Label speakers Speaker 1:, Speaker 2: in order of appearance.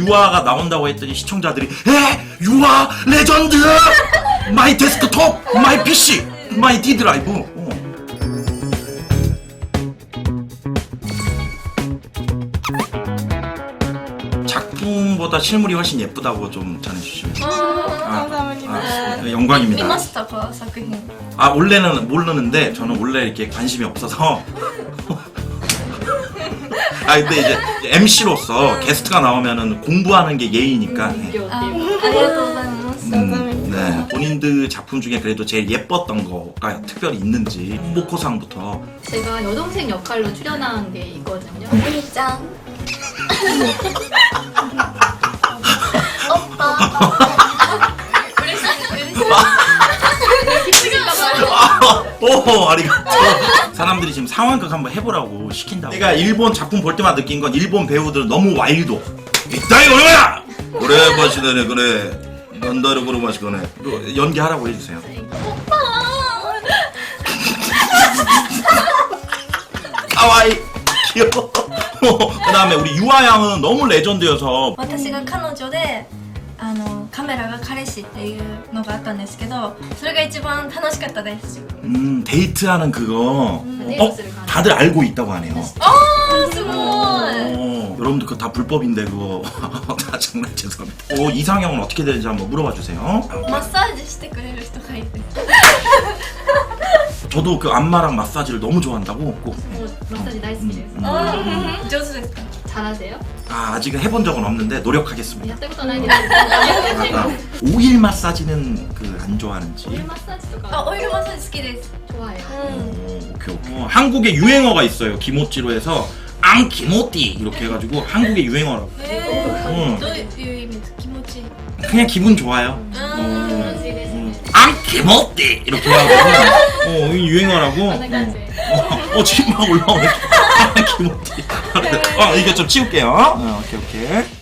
Speaker 1: 유아가 나온다고 했더니 시청자들이 에? 유아? 레전드? 마이 데스크톱? 마이 PC 마이 D 드라이브? 어. 작품보다 실물이 훨씬 예쁘다고 좀 전해주시면 아, 아, 감사합니다. 네, 영광입니다.
Speaker 2: 리마스터 거 작품.
Speaker 1: 아 원래는 모르는데 저는 원래 이렇게 관심이 없어서. 아 근데 이제 MC로서 게스트가 나오면은 공부하는 게 예의니까. 네. 네. 본인들 작품 중에 그래도 제일 예뻤던 거가 특별히 있는지 홍보코상부터
Speaker 3: 제가 여동생 역할로 출연한 게 있거든요. 짱.
Speaker 1: 오 아리가또 사람들이 지금 상황극 한번 해보라고 시킨다고 내가 일본 작품 볼 때마다 느낀 건 일본 배우들은 너무 와일도 이따이 얼마야 그래 마시네 그래 난다르 그러 마시거네 연기하라고 해주세요 가와이 귀여워 그 다음에 우리 유아 양은 너무 레전드여서
Speaker 2: 私が彼女であの カメラが彼氏っていうのがあったんですけどそれが一番楽しかったです
Speaker 1: 음 데이트하는 그거
Speaker 3: 음,
Speaker 1: 어?
Speaker 3: 데이트를 가는
Speaker 1: 다들 알고 있다고 하네요
Speaker 2: あーすごい
Speaker 1: 어, 여러분들 그거 다 불법인데 그거 다 장난 죄송합니다. 어, 이상형은 어떻게 되는지 한번 물어봐 주세요.
Speaker 2: マッサージしてくれる人がいて
Speaker 1: 저도 그 안마랑 마사지를 너무 좋아한다고 꼭.
Speaker 3: 뭐 마사지 나이스키です.
Speaker 1: 음.
Speaker 2: あ上手ですか
Speaker 3: 잘하세요?
Speaker 1: 아 아직은 해본 적은 없는데 노력하겠습니다.
Speaker 3: やったことないけど
Speaker 1: 아, 오일 마사지는 그 안 좋아하는지.
Speaker 3: 오일 마사지 と
Speaker 2: あ
Speaker 3: か
Speaker 2: オイルマッサージ好きです
Speaker 3: 좋아해요.
Speaker 2: う
Speaker 1: 어,
Speaker 2: ん
Speaker 1: 오케이 오케이. 어, 한국에 유행어가 있어요. 기모찌로 해서 앙 기모띠 이렇게 해가지고 한국의 유행어라고.
Speaker 2: え
Speaker 1: うん
Speaker 2: どういう意味です気持ちいい
Speaker 1: 그냥 기분 좋아요.
Speaker 2: う
Speaker 3: 음,
Speaker 2: ん
Speaker 3: 음.
Speaker 1: 앙 기모띠 이렇게 해가지고 어, 이 유행어라고.
Speaker 3: こんな感じ。
Speaker 1: 어, 어 지금 막 올라오네. 기모띠. 어, 이게 좀 치울게요. 어, 오케이, 오케이.